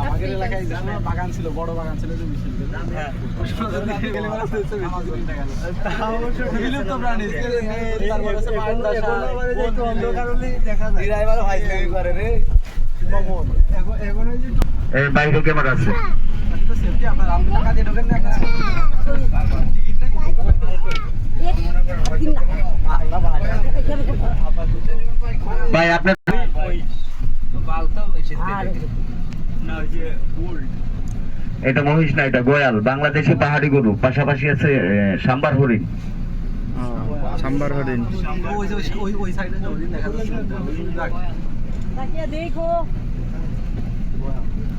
আমাদের এলাকায় জানো বাগান ছিল বড় বাগান ছিল যে মিছিল হ্যাঁ। গেলে মানে হচ্ছে বেশি বিলুপ্ত প্রাণী তারপর হচ্ছে মাদ্রাসা, বন্দি। এবার ভাইসলামি করে রে এখন- এখন ওই যে এই বাইরে ক্যামেরা আছে আপনি তো safety আপনার, আপনি টাকা দিয়ে ঢোকেন না আপনার। ভাই আপনার এটা মহিষ না এটা গোয়াল। বাংলাদেশি পাহাড়ি গরু পাশাপাশি আছে সাম্বার হরিণ। সাম্বার হরিণ।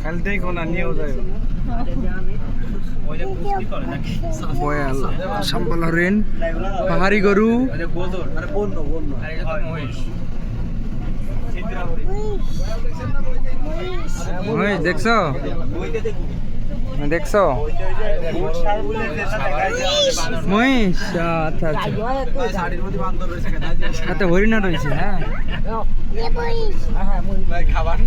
খালি দেখো না নিয়েও যায় বয়াল পাহাড়ি গরু মানে বন্য, বন্য। মহিষ দেখছ? দেখছ? মহিষ আচ্ছা আচ্ছা। হাতে হরিণা রয়েছে হ্যাঁ। খাবার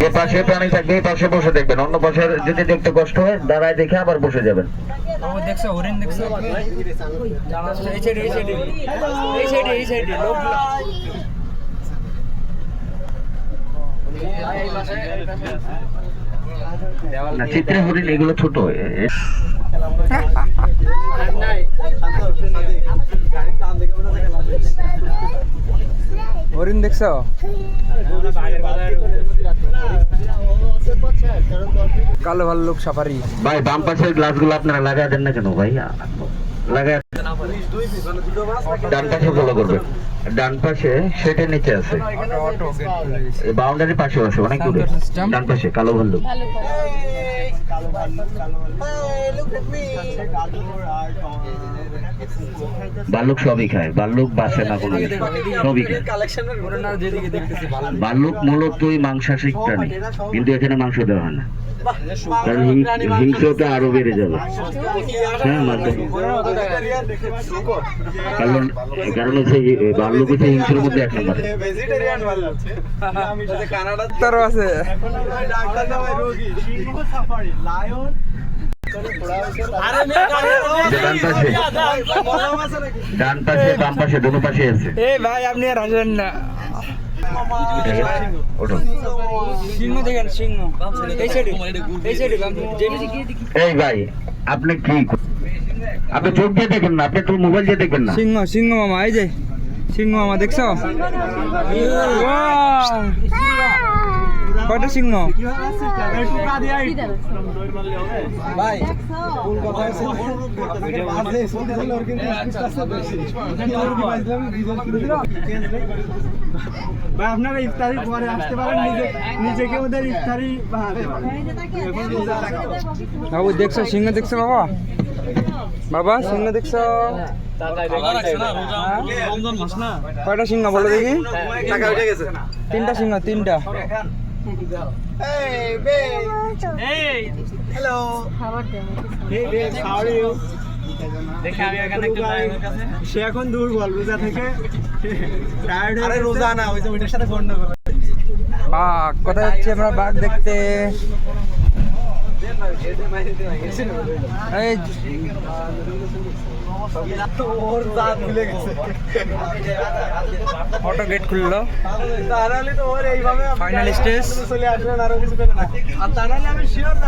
যে পাশে প্রাণী থাকবে এই পাশে বসে দেখবেন। অন্য পাশে যদি দেখতে কষ্ট হয় দাঁড়ায় দেখে আবার বসে যাবেন। ও হরিণ দেখছ? এই সাইডে এই সাইডে এই সাইডে এই সাইডে লোক না চিত্রে হরিণ এগুলো ছোট। হরিণ দেখছ? কালো ভাল্লুক সাফারি ভাই, বাম পাশের গ্লাসগুলো আপনারা লাগাই দেন না কেন ভাই? লাগাই? ডান পাশে ফলো করবেন। ডান পাশে সেটা নিচে আছে। অটো গেট বাউন্ডারি পাশে আছে, অনেক দূরে। ডান পাশে, কালো ভাল্লুক। কালো ভাল্লুক, কালো ভাল্লুক। সবই খায় ভাল্লুক বাসে না কোনো সবই খায় ভাল্লুক মূলতই মাংসাশিক প্রাণী কিন্তু এখানে মাংস দেওয়া হয় না কারণ হিংস্রতা আরও বেড়ে যাবে হ্যাঁ মাধ্যম কারণ কারণ হচ্ছে ভাল্লুক হচ্ছে হিংস্রের মধ্যে এক নম্বর ভেজিটেরিয়ান ভাল্লুক আমি সাথে কানাডা তারও আছে লায়ন ডান পাশে বাম পাশে পাশে আছে এ ভাই আপনি আর না এই ভাই কি আপনি চোখ দিয়ে দেখেন না আপনি তো মোবাইল দিয়ে দেখবেন না সিংহ সিংহ মামা এই যে সিংহ মামা দেখছ Wow! কয়টা সিংহ ভাই ওর কিন্তু আছে বেশি ভাই আপনারা ইফতারি পরে আসতে পারেন নিজে নিজেকে ওদের ইফতারি বাবু দেখছ সিংহ দেখছ বাবা? বাবা সিংহ দেখছ? কয়টা সিংহ বলো দেখি। টাকা উঠে গেছে। সিংহ তিনটা Hey, babe. Hey. Hello. How are you? Hey, babe. How are you? সে এখন দুর্বল রোজা থেকে টায়ার্ড আরে রোজা না ওই যে ওইটার সাথে গন্ডগোল বাঘ কোথায় যাচ্ছি আমরা বাঘ দেখতে অটো গেট খুললো।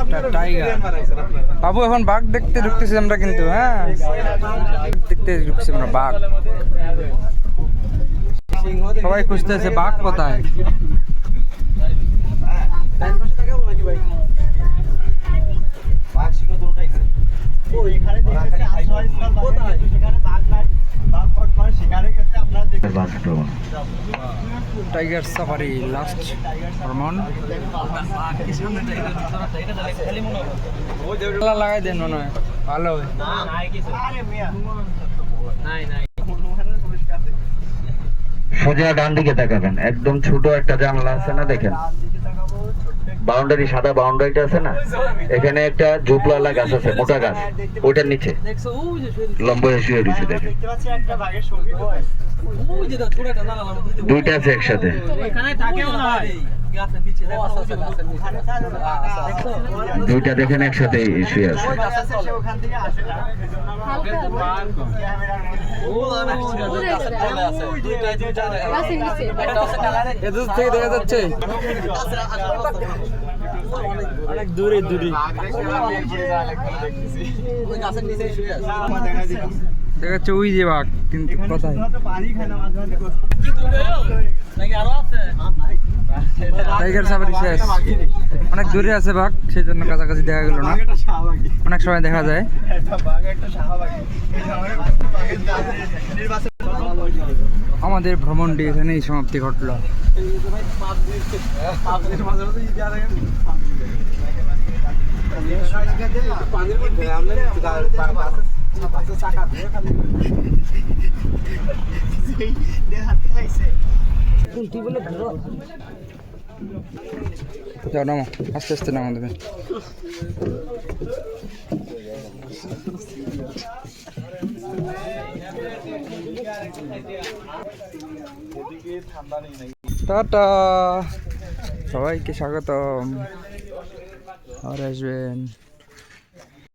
আপনারা। বাবু, এখন বাঘ দেখতে ঢুকতেছি আমরা কিন্তু হ্যাঁ? দেখতে ঢুকছি আমরা, বাঘ। সবাই খুঁজতেছে, বাঘ কোথায়? টাইগার সাফারি লাস্ট ভ্রমণ। লাগাই দেন মনে হয়। ভালো হবে আরে মিয়া। সোজা ডান দিকে তাকাবেন। একদম ছোট একটা জানলা আছে না দেখেন ডান দিকে তাকাবো, ছোট্ট একটা বাউন্ডারি, সাদা বাউন্ডারিটা আছে না? এখানে একটা জুপলালা গাছ আছে, মোটা গাছ। ওইটার নিচে। লম্বা শুয়ে দিচ্ছে দেখে দুইটা আছে একসাথে। দুইটা দেখেন একসাথে শুয়ে আছে থেকে দেখা এদূর থেকে যাচ্ছে অনেক দূরে দূরে ওই গাছের নিচেই শুয়ে আছে। দেখা যাচ্ছে ওই যে বাঘ কিন্তু কোথায়? পানি খায় না মাঝে মাঝে নাকি আরও আছে? টাইগার সাফারি শেষ অনেক দূরে আছে বাঘ সেই জন্য কাছাকাছি দেখা গেল না। অনেক সময় দেখা যায়। আমাদের বাঘের জাত নির্বাচন আমাদের ভ্রমণটি ঘটলো যাও নামো আস্তে আস্তে নামো দেবে টাটা। সবাইকে স্বাগতম। আর আসবেন।